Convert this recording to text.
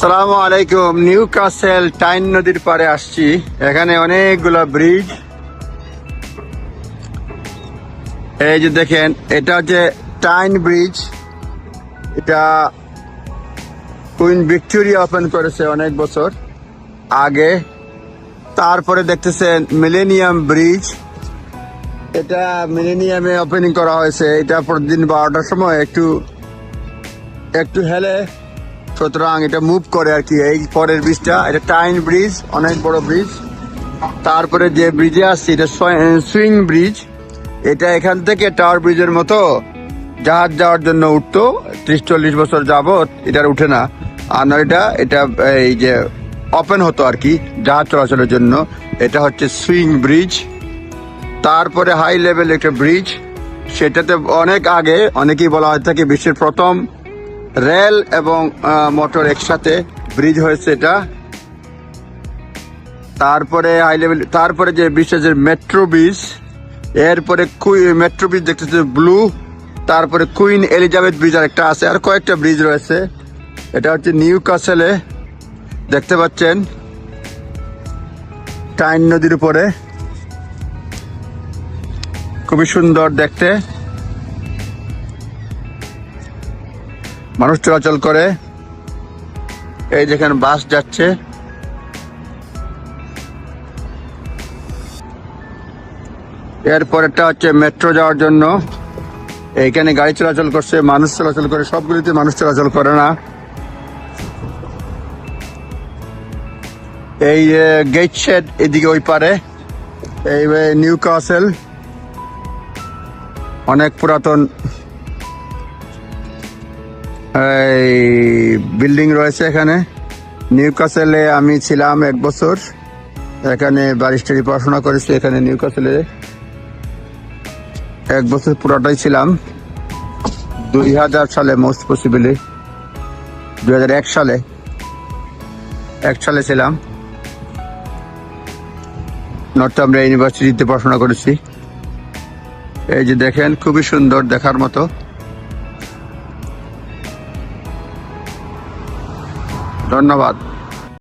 সালামু আলাইকুম। নিউ কাসেল টাইন নদীর পারে আসছি। এখানে অনেকগুলা ব্রিজ। এই যে দেখেন, এটা হচ্ছে টাইন ব্রিজ। এটা কুইন ভিক্টোরিয়া ওপেন করেছে অনেক বছর আগে। তারপরে দেখতেছেন মিলেনিয়াম ব্রিজ। এটা মিলেনিয়ামে ওপেনিং করা হয়েছে। এটা প্রতিদিন বারোটার সময় একটু একটু হেলে সুতরাং এটা মুভ করে আর কি। এই পরের ব্রিজটা এটা টাইন ব্রিজ অনেক বড় ব্রিজ তারপরে যে ব্রিজে আসছে, এটা সুইং ব্রিজ এটা এখান থেকে টাওয়ার ব্রিজের মতো জাহাজ যাওয়ার জন্য উঠতো। ত্রিশ চল্লিশ বছর যাবত এটার উঠে না। আর এটা এটা, এই যে ওপেন হতো আর কি, জাহাজ চলাচলের জন্য। এটা হচ্ছে সুইং ব্রিজ তারপরে হাই লেভেল একটা ব্রিজ সেটাতে অনেক আগে, অনেকেই বলা হয় থাকে বিশ্বের প্রথম রেল এবং মোটর একসাথে ব্রিজ হয়েছে এটা। তারপরে হাই লেভেল তারপরে যে ব্রিজটা যে মেট্রো ব্রিজ এরপরে কুই মেট্রো ব্রিজ দেখতেছে ব্লু তারপরে কুইন এলিজাবেথ ব্রিজ আর একটা আছে, আর কয়েকটা ব্রিজ রয়েছে। এটা হচ্ছে নিউ কাসেলে দেখতে পাচ্ছেন টাইন নদীর উপরে। খুবই সুন্দর দেখতে। মানুষ চলাচল করে। এই যেখানে বাস যাচ্ছে। এরপরেরটা হচ্ছে মেট্রো যাওয়ার জন্য। এইখানে গাড়ি চলাচল করছে, মানুষ চলাচল করে, সবগুলিতে মানুষ চলাচল করে না। এই গেট শেড এদিকে ওই পারে। এই নিউ কাসেল অনেক পুরাতন বিল্ডিং রয়েছে এখানে। নিউ কাসেলে আমি ছিলাম এক বছর। এখানে ব্যারিস্টারি পড়াশোনা করেছি, এখানে নিউ কাসেলে এক বছর পুরোটাই ছিলাম। দুই হাজার সালে মোস্ট পসিবলি দুই হাজার এক সালে এক সালে ছিলাম। নর্থ আমরা ইউনিভার্সিটিতে পড়াশোনা করেছি। এই যে দেখেন, খুবই সুন্দর দেখার মতো। ধন্যবাদ।